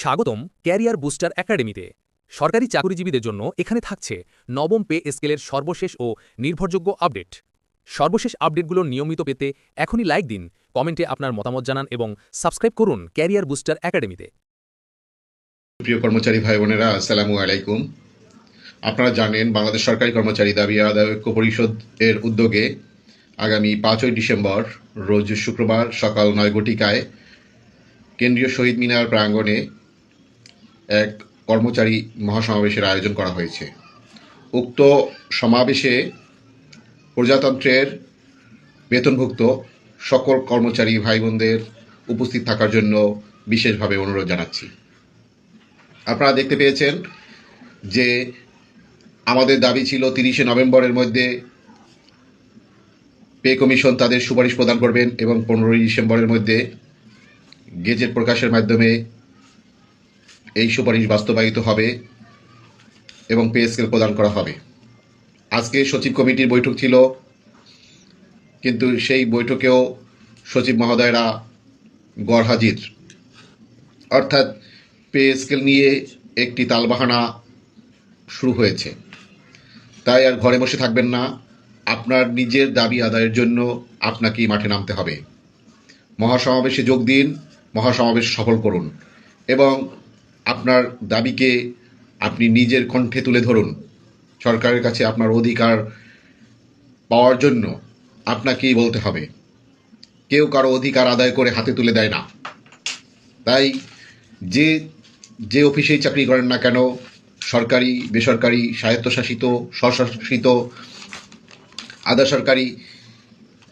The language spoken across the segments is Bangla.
স্বাগতম ক্যারিয়ার বুস্টার একাডেমিতে। সরকারি চাকরিজীবীদের জন্য এখানে থাকছে নবম পে স্কেলের সর্বশেষ ও নির্ভরযোগ্য আপডেট। সর্বশেষ আপডেটগুলো নিয়মিত পেতে এখনই লাইক দিন, কমেন্টে আপনার মতামত জানান এবং সাবস্ক্রাইব করুন ক্যারিয়ার বুস্টার একাডেমিতে। প্রিয় কর্মচারী ভাই বোনেরা আসসালামু আলাইকুম। আপনারা জানেন, বাংলাদেশ সরকারি কর্মচারী দাবি আদায় ঐক্য পরিষদ এর উদ্যোগে আগামী পাঁচই ডিসেম্বর, রোজ শুক্রবার সকাল নয় ঘটিকায় কেন্দ্রীয় শহীদ মিনার প্রাঙ্গণে এক কর্মচারী মহাসমাবেশের আয়োজন করা হয়েছে। উক্ত সমাবেশে প্রজাতন্ত্রের বেতনভুক্ত সকল কর্মচারী ভাই বোনদের উপস্থিত থাকার জন্য বিশেষভাবে অনুরোধ জানাচ্ছি। আপনারা দেখতে পেয়েছেন যে আমাদের দাবি ছিল তিরিশে নভেম্বরের মধ্যে পে কমিশন তাদের সুপারিশ প্রদান করবেন এবং পনেরোই ডিসেম্বরের মধ্যে গেজেট প্রকাশের মাধ্যমে এই সুপারিশ বাস্তবায়িত হবে এবং পে স্কেল প্রদান করা হবে। আজকে সচিব কমিটির বৈঠক ছিল, কিন্তু সেই বৈঠকেও সচিব মহোদয়রা গড় হাজির। অর্থাৎ পে স্কেল নিয়ে একটি তালবাহানা শুরু হয়েছে। তাই আর ঘরে বসে থাকবেন না। আপনার নিজের দাবি আদায়ের জন্য আপনাকেই মাঠে নামতে হবে। মহাসমাবেশে যোগ দিন, মহাসমাবেশ সফল করুন এবং আপনার দাবিকে আপনি নিজের কণ্ঠে তুলে ধরুন। সরকারের কাছে আপনার অধিকার পাওয়ার জন্য আপনাকেই বলতে হবে। কেউ কারও অধিকার আদায় করে হাতে তুলে দেয় না। তাই যে যে অফিসেই চাকরি করেন না কেন, সরকারি, বেসরকারি, স্বায়ত্তশাসিত, স্বশাসিত, আধা সরকারি,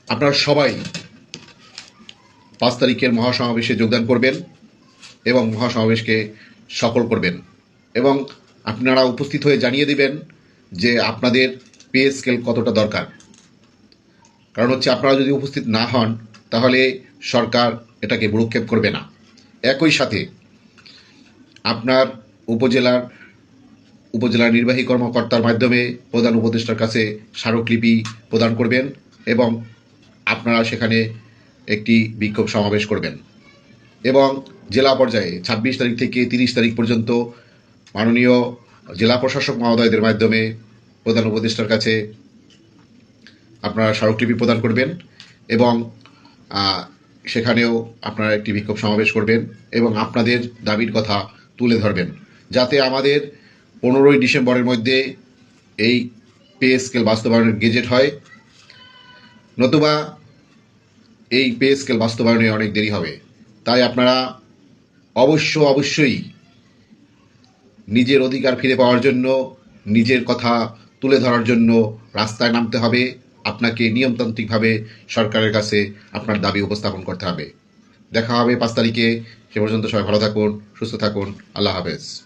আপনারা সবাই পাঁচ তারিখের মহাসমাবেশে যোগদান করবেন এবং মহাসমাবেশকে সফল করবেন। এবং আপনারা উপস্থিত হয়ে জানিয়ে দিবেন যে আপনাদের পে স্কেল কতটা দরকার। কারণ হচ্ছে আপনারা যদি উপস্থিত না হন, তাহলে সরকার এটাকে ভ্রুক্ষেপ করবে না। একই সাথে আপনার উপজেলার উপজেলার নির্বাহী কর্মকর্তার মাধ্যমে প্রধান উপদেষ্টার কাছে স্মারকলিপি প্রদান করবেন এবং আপনারা সেখানে একটি বিক্ষোভ সমাবেশ করবেন। এবং জেলা পর্যায়ে ছাব্বিশ তারিখ থেকে তিরিশ তারিখ পর্যন্ত মাননীয় জেলা প্রশাসক মহোদয়দের মাধ্যমে প্রধান উপদেষ্টার কাছে আপনারা স্মারকলিপি প্রদান করবেন এবং সেখানেও আপনারা একটি বিক্ষোভ সমাবেশ করবেন এবং আপনাদের দাবির কথা তুলে ধরবেন যাতে আমাদের পনেরোই ডিসেম্বরের মধ্যে এই পে স্কেল বাস্তবায়নের গেজেট হয়। নতুবা এই পে স্কেল বাস্তবায়নে অনেক দেরি হবে। তাই আপনারা অবশ্য অবশ্যই নিজের অধিকার ফিরে পাওয়ার জন্য, নিজের কথা তুলে ধরার জন্য রাস্তায় নামতে হবে। আপনাকে নিয়মতান্ত্রিকভাবে সরকারের কাছে আপনার দাবি উপস্থাপন করতে হবে। দেখা হবে পাঁচ তারিখে। সে পর্যন্ত সবাই ভালো থাকুন, সুস্থ থাকুন। আল্লাহ হাফেজ।